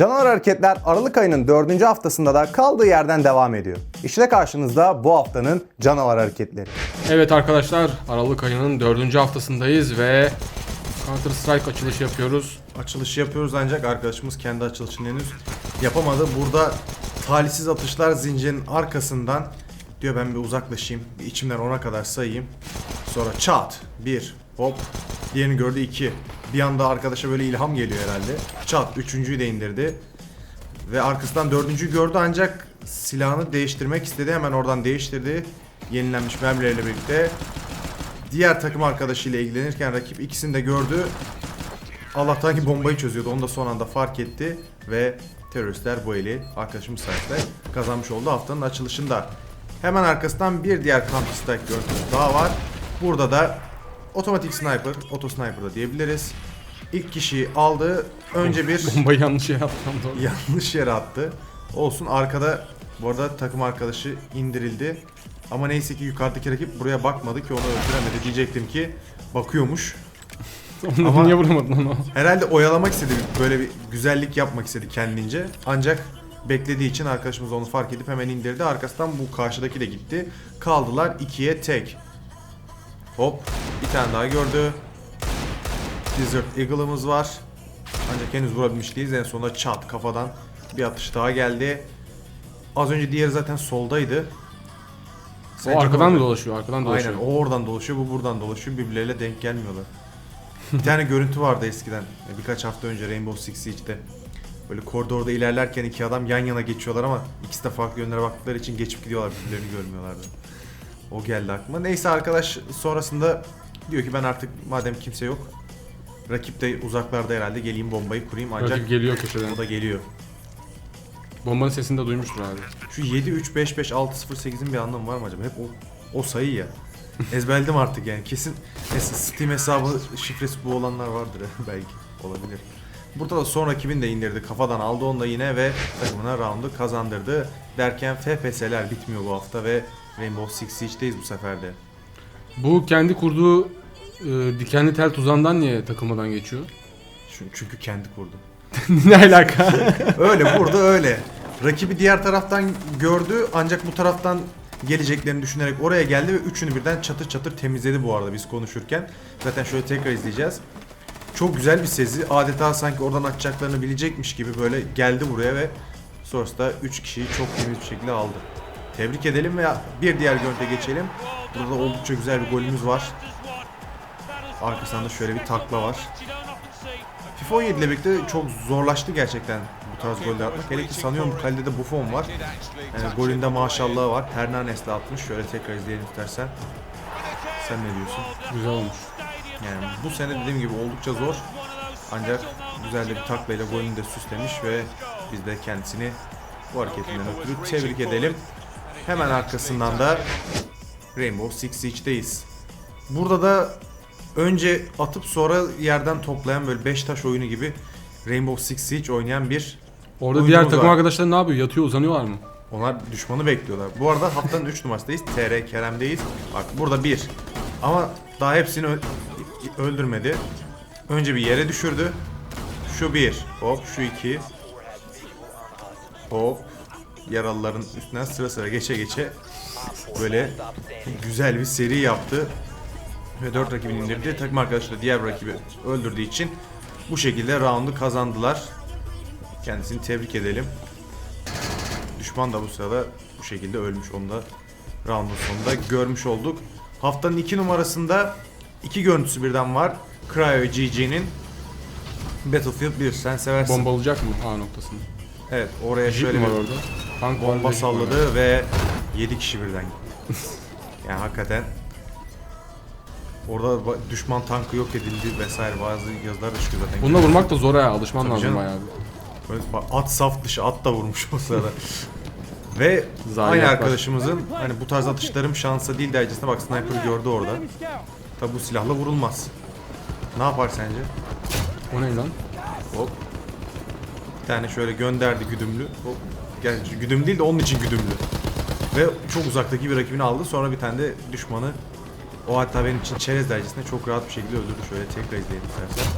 Canavar hareketler Aralık ayının 4. haftasında da kaldığı yerden devam ediyor. İşte karşınızda bu haftanın canavar hareketleri. Evet arkadaşlar Aralık ayının dördüncü haftasındayız ve Counter Strike açılışı yapıyoruz. Açılışı yapıyoruz ancak arkadaşımız kendi açılışını henüz yapamadı. Burada talihsiz atışlar zincirinin arkasından diyor ben bir uzaklaşayım. Bir içimden ona kadar sayayım. Sonra çat. Bir. Hop. Diğerini gördü iki. Bir anda arkadaşa böyle ilham geliyor herhalde. Çat. Üçüncüyü de indirdi. Ve arkasından dördüncüyü gördü ancak silahını değiştirmek istedi. Hemen oradan değiştirdi. Yenilenmiş mermileriyle birlikte. Diğer takım arkadaşıyla ilgilenirken rakip ikisini de gördü. Allah'tan ki bombayı çözüyordu. Onu da son anda fark etti. Ve teröristler bu eli arkadaşımız sayesinde kazanmış oldu haftanın açılışında. Hemen arkasından bir diğer Counter Strike daha var. Burada da otomatik sniper, auto sniper da diyebiliriz. İlk kişiyi aldı. Önce bir Bombayı yanlış yere attım doğru. yanlış yere attı. Olsun arkada bu arada takım arkadaşı indirildi. Ama neyse ki yukarıdaki rakip buraya bakmadı ki onu öldüremedi. Diyecektim ki bakıyormuş. Onu Ama- niye vuramadın onu? Herhalde oyalamak istedi. Böyle bir güzellik yapmak istedi kendince. Ancak beklediği için arkadaşımız onu fark edip hemen indirdi. Arkasından bu karşıdaki de gitti. Kaldılar ikiye tek. Hop. Bir tane daha gördü. Desert Eagle'ımız var. Ancak henüz vurabilmiş değiliz. En sonunda çat kafadan bir atış daha geldi. Az önce diğeri zaten soldaydı. Sence O arkadan mı dolaşıyor? Arkadan dolaşıyor. Aynen o oradan dolaşıyor bu buradan dolaşıyor birbirleriyle denk gelmiyorlar. bir tane görüntü vardı eskiden e, birkaç hafta önce Rainbow Six Siege'de. Böyle koridorda ilerlerken iki adam yan yana geçiyorlar ama ikisi de farklı yönlere baktıkları için geçip gidiyorlar birbirlerini görmüyorlardı. O geldi aklıma. Neyse arkadaş sonrasında diyor ki ben artık madem kimse yok rakip de uzaklarda herhalde geleyim bombayı kurayım ancak Rakip geliyor köşeden. o da geliyor. Bombanın sesini de duymuştur abi. Şu 7 3 5 5 6 0 8'in bir anlamı var mı acaba? Hep o o sayı ya. Ezberledim artık yani. Kesin mesela Steam hesabı şifresi bu olanlar vardır belki. Olabilir. Burada da son rakibini de indirdi. Kafadan aldı onu da yine ve takımına roundu kazandırdı. Derken FPS'ler bitmiyor bu hafta ve Rainbow Six Siege'deyiz bu sefer de. Bu kendi kurduğu e, dikenli tel tuzağından niye takılmadan geçiyor? Çünkü, çünkü kendi kurdu. ne alaka? Öyle burada öyle. Rakibi diğer taraftan gördü ancak bu taraftan geleceklerini düşünerek oraya geldi ve üçünü birden çatır çatır temizledi bu arada biz konuşurken. Zaten şöyle tekrar izleyeceğiz. Çok güzel bir sezi. Adeta sanki oradan atacaklarını bilecekmiş gibi böyle geldi buraya ve sonrasında 3 kişiyi çok temiz bir şekilde aldı. Tebrik edelim ve bir diğer görüntüye geçelim. Burada oldukça güzel bir golümüz var. Arkasında da şöyle bir takla var. FIFA 17 ile birlikte çok zorlaştı gerçekten bu tarz goller atmak. Hele ki sanıyorum kalede de Buffon var. Yani golünde maşallahı var. Hernanes de atmış. Şöyle tekrar izleyelim istersen. Sen ne diyorsun? Güzel olmuş. Yani bu sene dediğim gibi oldukça zor. Ancak güzel de bir taklayla golünü de süslemiş ve biz de kendisini bu hareketinden ötürü tebrik edelim. Hemen arkasından da Rainbow Six Siege'deyiz. Burada da önce atıp sonra yerden toplayan böyle 5 taş oyunu gibi Rainbow Six Siege oynayan bir Orada diğer takım var. arkadaşları ne yapıyor? Yatıyor uzanıyorlar mı? onlar düşmanı bekliyorlar. Bu arada haftanın 3 numarasındayız. TR Kerem'deyiz. Bak burada 1. Ama daha hepsini öldürmedi. Önce bir yere düşürdü. Şu 1. Hop şu 2. Hop. Yaralıların üstünden sıra sıra geçe geçe böyle güzel bir seri yaptı. Ve 4 rakibini indirdi. Takım arkadaşı da diğer rakibi öldürdüğü için bu şekilde roundu kazandılar. Kendisini tebrik edelim. Düşman da bu sırada bu şekilde ölmüş. Onu da roundun sonunda görmüş olduk. Haftanın 2 numarasında iki görüntüsü birden var. Cryo GG'nin Battlefield 1 sen seversin. Bombalayacak mı A noktasını? Evet oraya Jeep şöyle bir orada? Tank bomba salladı ve 7 kişi birden gitti. yani hakikaten orada düşman tankı yok edildi vesaire bazı yazılar da çıkıyor zaten. Bununla vurmak da zor ha. Alışman Tabii lazım canım. bayağı. Böyle at saf dışı at da vurmuş o sırada. Ve Zayiat aynı var. arkadaşımızın hani bu tarz atışlarım şansa değil dercesine bak sniper gördü orada. Tabi bu silahla vurulmaz. Ne yapar sence? O ne lan? Hop. Bir tane şöyle gönderdi güdümlü. Hop. Gerçi güdüm değil de onun için güdümlü. Ve çok uzaktaki bir rakibini aldı. Sonra bir tane de düşmanı o hatta benim için çerez derecesinde çok rahat bir şekilde öldürdü. Şöyle tekrar izleyelim istersen.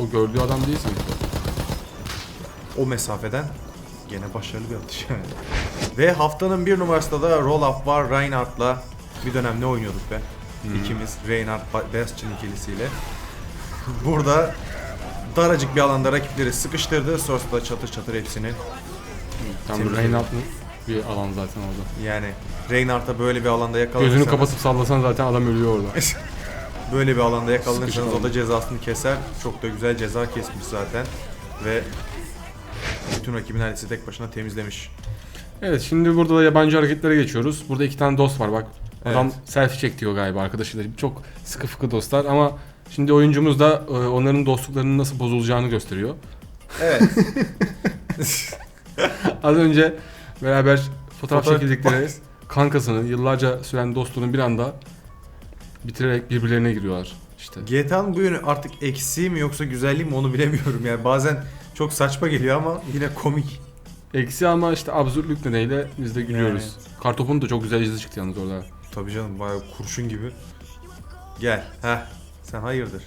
O gördüğü adam değil sanki. O mesafeden gene başarılı bir atış yani. Ve haftanın bir numarasında da Roll Up var Reinhardt'la. Bir dönem ne oynuyorduk be? İkimiz Reinhardt Ba- Bastion ikilisiyle. Burada daracık bir alanda rakipleri sıkıştırdı. Sonrasında çatır çatır hepsini. Tam Temiz. Reinhardt'ın bir alan zaten orada. Yani Reinhardt'a böyle bir alanda yakalanırsanız Gözünü kapatıp sallasan zaten adam ölüyor orada. böyle bir alanda yakalanırsanız o da cezasını keser. Çok da güzel ceza kesmiş zaten. Ve bütün rakibi neredeyse tek başına temizlemiş. Evet şimdi burada da yabancı hareketlere geçiyoruz. Burada iki tane dost var bak. Adam selfie çek diyor galiba arkadaşıyla. Çok sıkı fıkı dostlar ama şimdi oyuncumuz da e, onların dostluklarının nasıl bozulacağını gösteriyor. Evet. Az önce beraber fotoğraf Fotoğraf- çekildikleri kankasını, yıllarca süren dostluğunu bir anda bitirerek birbirlerine giriyorlar. İşte GTA'nın bu yönü artık eksiği mi yoksa güzelliği mi onu bilemiyorum. Yani bazen çok saçma geliyor ama yine komik. eksi ama işte absürtlük nedeniyle biz de gülüyoruz. Kartopun da çok güzel izli çıktı yalnız orada. Tabii canım bayağı kurşun gibi. Gel. Heh. Sen hayırdır?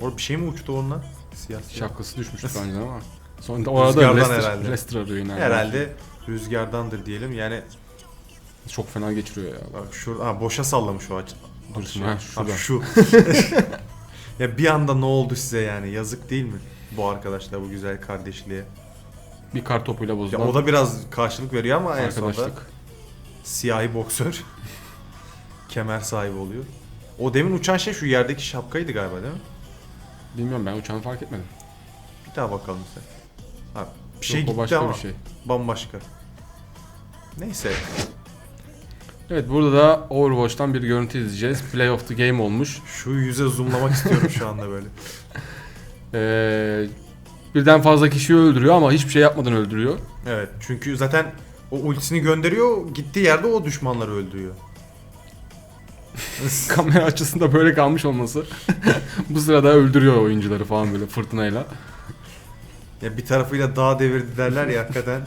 Orada bir şey mi uçtu onunla? Siyah siyah. Şapkası düşmüştü bence ama. Sonra orada Rüzgardan Rester, herhalde. Arıyor yine. Herhalde rüzgardandır diyelim. Yani Çok fena geçiriyor ya. bak şurada ha, boşa sallamış o aç. Dur şimdi, ha, Ha, şurada. şu. ya bir anda ne oldu size yani? Yazık değil mi? Bu arkadaşlar bu güzel kardeşliğe. Bir kar topuyla Ya bozulan o da biraz karşılık veriyor ama en sonunda arkadaşlık. siyahi boksör kemer sahibi oluyor. O demin uçan şey şu yerdeki şapkaydı galiba değil mi? Bilmiyorum ben uçağını fark etmedim. Bir daha bakalım sen. Ha, bir şey Yok, o gitti başka ama bir şey. bambaşka. Neyse. Evet burada da Overwatch'tan bir görüntü izleyeceğiz. Play of the Game olmuş. Şu yüze zoomlamak istiyorum şu anda böyle. Ee, birden fazla kişiyi öldürüyor ama hiçbir şey yapmadan öldürüyor. Evet çünkü zaten o ultisini gönderiyor gittiği yerde o düşmanları öldürüyor. Kamera açısında böyle kalmış olması. Bu sırada öldürüyor oyuncuları falan böyle fırtınayla. Ya bir tarafıyla dağ devirdi derler ya hakikaten.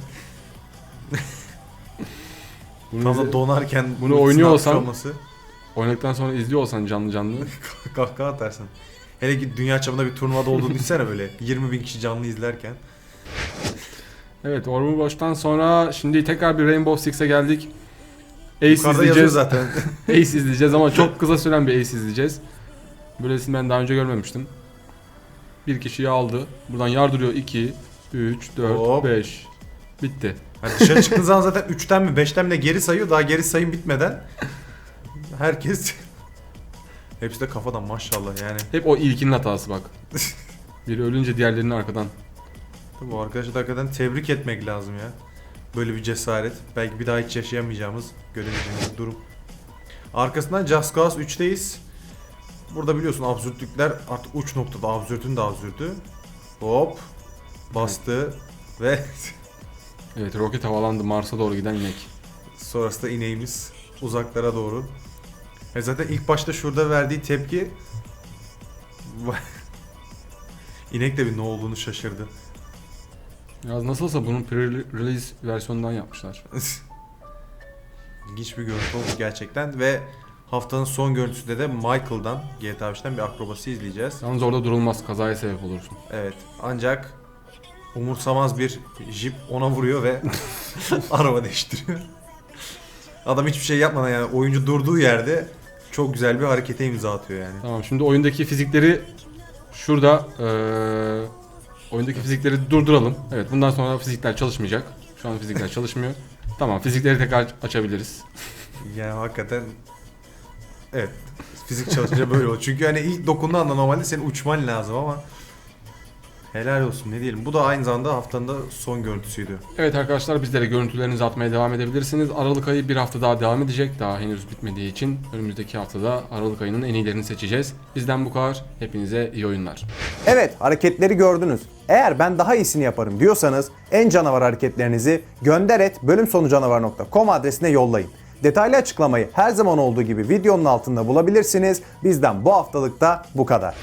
Bunu Tam da donarken Bunu oynuyor olsam- olması. oynadıktan sonra izliyor olsan canlı canlı. Kahkaha atarsın. Hele ki dünya çapında bir turnuvada olduğunu düşünsene böyle. 20 bin kişi canlı izlerken. Evet Overwatch'tan sonra şimdi tekrar bir Rainbow Six'e geldik. Ace Yukarıda yazıyor izleyeceğiz. zaten. Ace izleyeceğiz ama çok kısa süren bir Ace izleyeceğiz. Böylesini ben daha önce görmemiştim. Bir kişiyi aldı. Buradan yardırıyor 2, 3, 4, Hop. 5. Bitti. Yani dışarı çıktığın zaman zaten 3'ten mi 5'ten mi ne geri sayıyor. Daha geri sayım bitmeden herkes hepsi de kafadan maşallah yani. Hep o ilkinin hatası bak. Biri ölünce diğerlerinin arkadan. Tabii Bu arkadaşı da hakikaten tebrik etmek lazım ya. Böyle bir cesaret. Belki bir daha hiç yaşayamayacağımız, göremeyeceğimiz bir durum. Arkasından Just Cause 3'teyiz. Burada biliyorsun absürtlükler artık uç noktada absürtün de absürtü. Hop. Bastı ve Evet roket havalandı Mars'a doğru giden inek. sonrasında ineğimiz uzaklara doğru. E zaten ilk başta şurada verdiği tepki İnek de bir ne olduğunu şaşırdı. Yalnız nasılsa bunun pre-release versiyonundan yapmışlar. İlginç bir görüntü olmuş gerçekten ve haftanın son görüntüsünde de Michael'dan GTA 5'ten bir akrobasi izleyeceğiz. Yalnız orada durulmaz kazaya sebep olursun. Evet ancak umursamaz bir jip ona vuruyor ve araba değiştiriyor. Adam hiçbir şey yapmadan yani oyuncu durduğu yerde çok güzel bir harekete imza atıyor yani. Tamam şimdi oyundaki fizikleri şurada eee oyundaki fizikleri durduralım. Evet bundan sonra fizikler çalışmayacak. Şu an fizikler çalışmıyor. Tamam fizikleri tekrar açabiliriz. Yani hakikaten evet fizik çalışınca böyle oluyor. Çünkü hani ilk dokunduğun anda normalde senin uçman lazım ama helal olsun ne diyelim. Bu da aynı zamanda haftanın da son görüntüsüydü. Evet arkadaşlar bizlere görüntülerinizi atmaya devam edebilirsiniz. Aralık ayı bir hafta daha devam edecek. Daha henüz bitmediği için önümüzdeki haftada Aralık ayının en iyilerini seçeceğiz. Bizden bu kadar. Hepinize iyi oyunlar. Evet hareketleri gördünüz. Eğer ben daha iyisini yaparım diyorsanız en canavar hareketlerinizi gönderet bölümsonucanavar.com adresine yollayın. Detaylı açıklamayı her zaman olduğu gibi videonun altında bulabilirsiniz. Bizden bu haftalık da bu kadar.